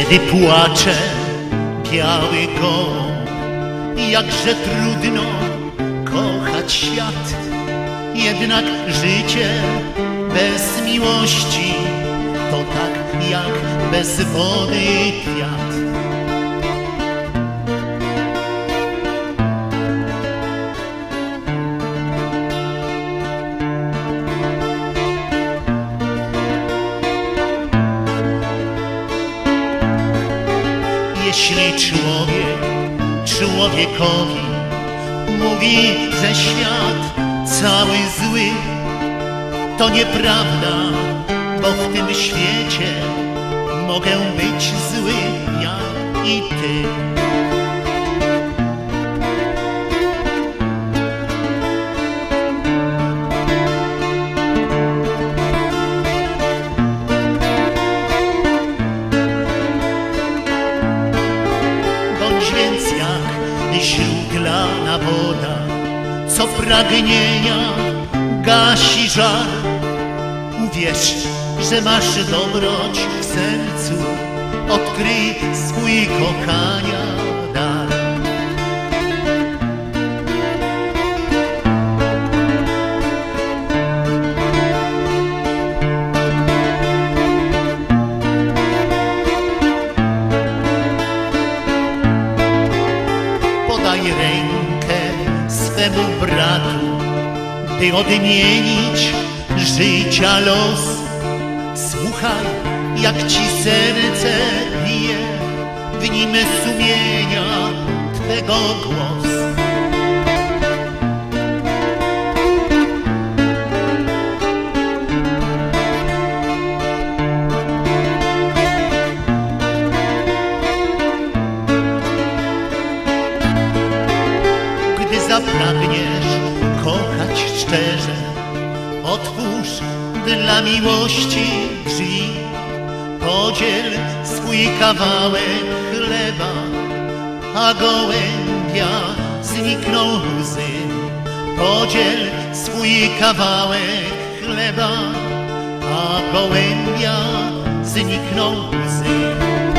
Kiedy płacze biały gołąb, jakże trudno kochać świat. Jednak życie bez miłości to tak jak bez wody kwiat. Jeśli człowiek człowiekowi mówi, że świat cały zły, to nieprawda, bo w tym świecie mogę być zły ja i ty. Źródlana woda, co pragnienia gasi żar. Uwierz, że masz dobroć w sercu, odkryj swój kochania bratu, by odmienić życia los. Słuchaj, jak ci serce bije, w nim sumienia Twego głos. Zapragniesz szczerze, otwórz dla miłości drzwi. Podziel swój kawałek chleba, a gołębia znikną łzy. Podziel swój kawałek chleba, a gołębia znikną łzy.